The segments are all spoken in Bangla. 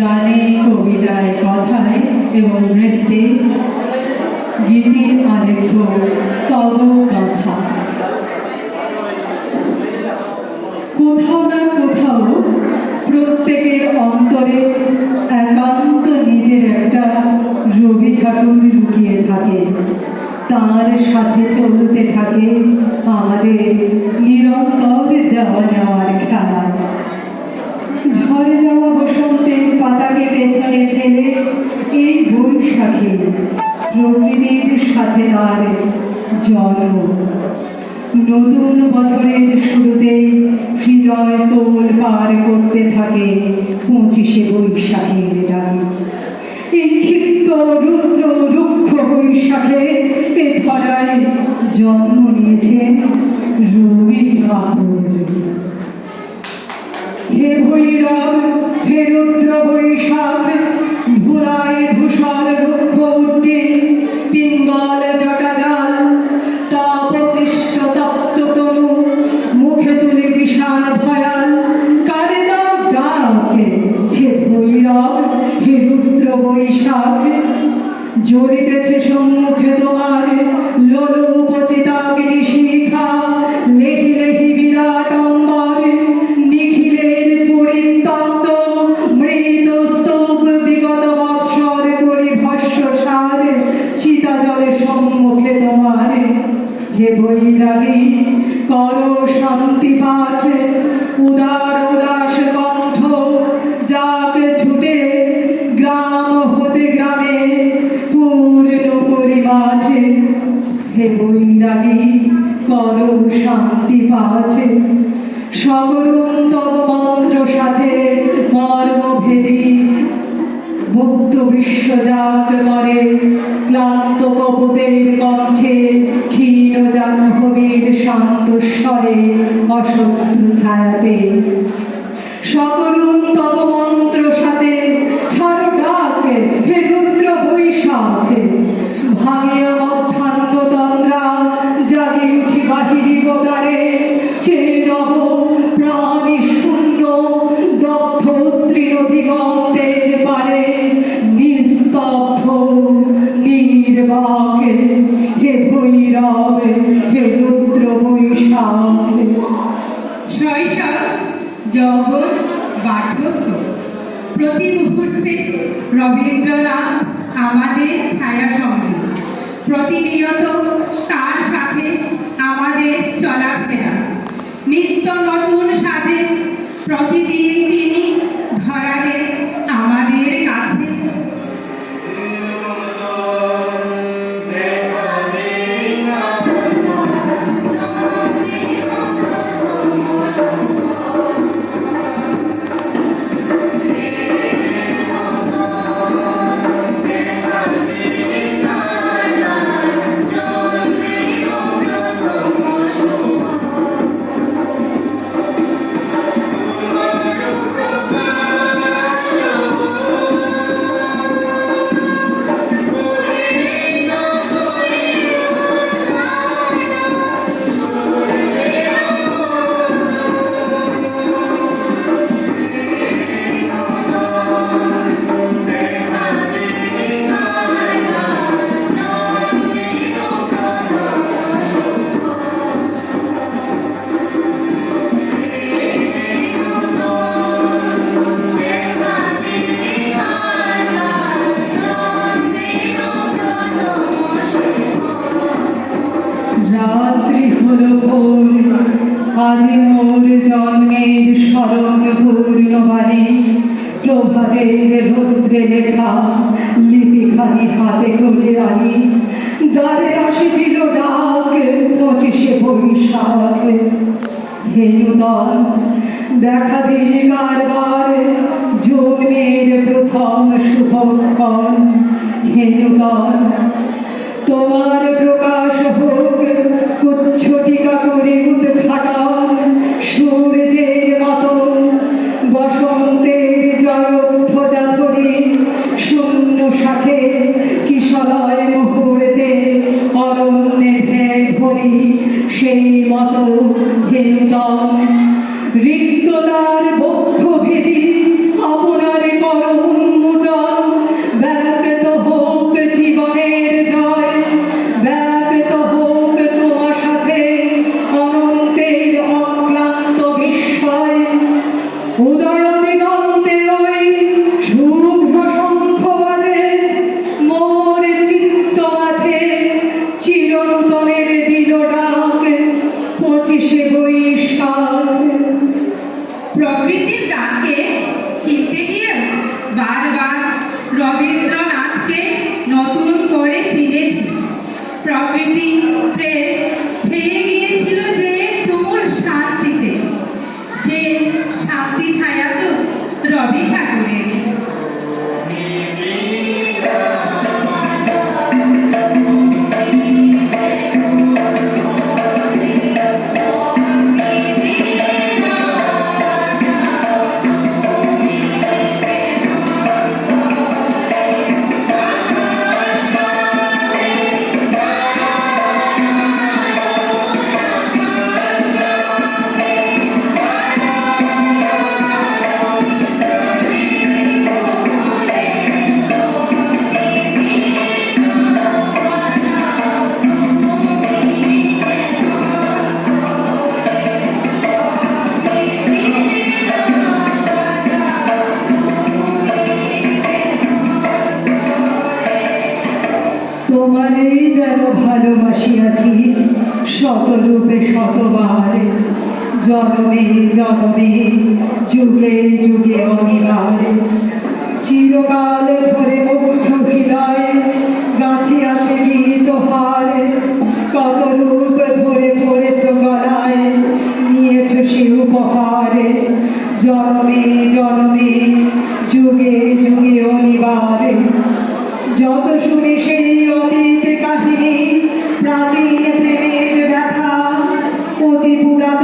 গানে কবিতায় কথায় এবং নৃত্যে, গীতি আলেখ্য তব কথা। কোথাও না কোথাও প্রত্যেকের অন্তরে একান্ত নিজের একটা রবি ঠাকুর লুকিয়ে থাকে। তার সাথে চলতে পঁচিশে বৈশাখের ডাক এই ক্ষিপ্ত রুদ্র রুক্ষ বৈশাখে এ ধরায় জন্ম নিয়েছেন রবি ঠাকুর। বৈরাগী কর শান্তি সগরুণ তব মন্ত্র সাথে মর্মভেদী। মুক্ত বিশ্বজাত করে ক্লান্ত কপতের কণ্ঠে ক্ষীণ জাহ্নবীর শান্ত স্বরে অশত্রু ছায়াতে তব যৌবন বার্ধক্য। প্রতি মুহূর্তে রবীন্দ্রনাথ আমাদের ছায়া সঙ্গী। প্রতিনিয়ত আজ মোর জন্মের স্মরণ পূর্ণ বাণী। প্রভাতের রৌদ্রে লেখা লিপিখানি হাতে করে আনি। দ্বারে আসিছিল ডাক পঁচিশে বৈশাখ। হে দেখা দিই কারবার জন্মের প্রথম শুভক্ষণ। হে নূতন তোমার প্রকাশ হোক কুচ্ছটিকা করে উদ্ঘাটন সূর্যের মতো Ele জনমে যুগে যুগে অনিবার চিরকাল ধরে মুগ্ধ হৃদয় গাঁথিয়াছে গীত হার। কত রূপ ধরে পড়েছ গলায়, নিয়েছ সে উপহার। জনমে যুগে যুগে অনিবার যত শুনি সেই অতীত কাহিনী, প্রাচীন প্রেমের ব্যথা, অতি পুরাতন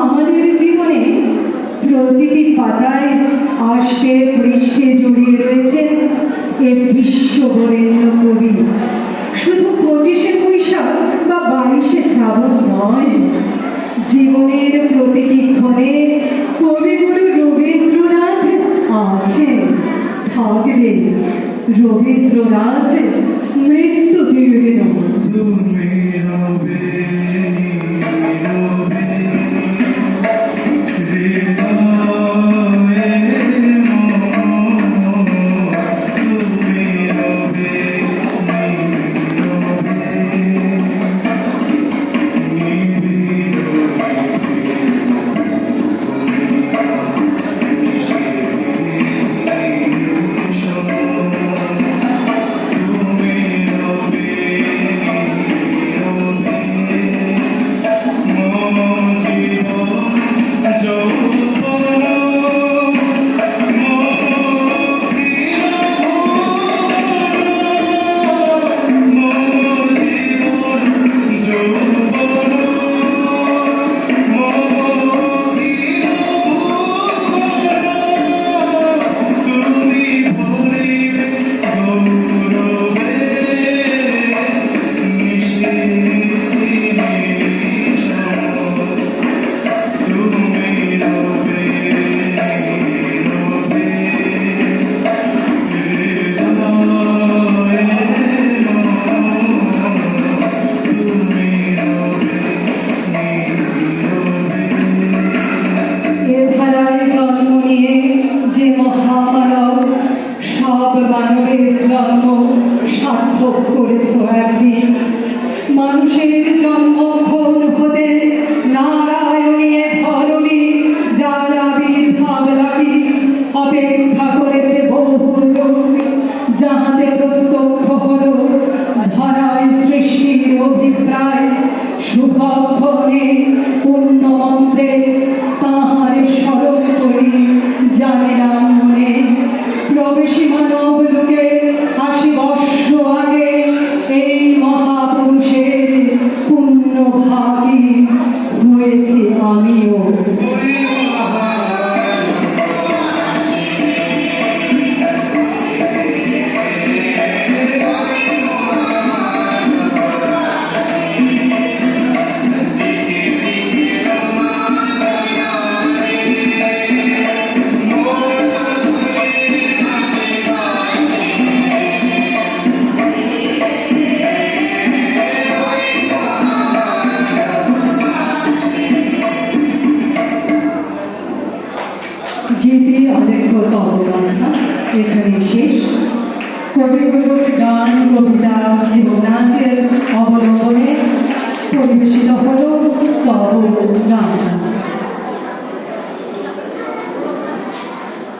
আমাদের জীবনে প্রতিটি পাতায় আষ্টে পৃষ্ঠে জড়িয়ে রয়েছেন এ বিশ্ববরেণ্য কবি। শুধু পঁচিশে বৈশাখ বা বাইশে শ্রাবণ নয়, জীবনের প্রতিটি ক্ষণে কবিগুরু রবীন্দ্রনাথ আছেন। থাকবে রবীন্দ্রনাথ মৃত্যু দিবে না তুমি সার্থক করেছ একদিন। মানুষের জন্ম কবিগুরুর গান কবিতা এবং নাচের অবলম্বনে পরিবেশিত হল তব গান।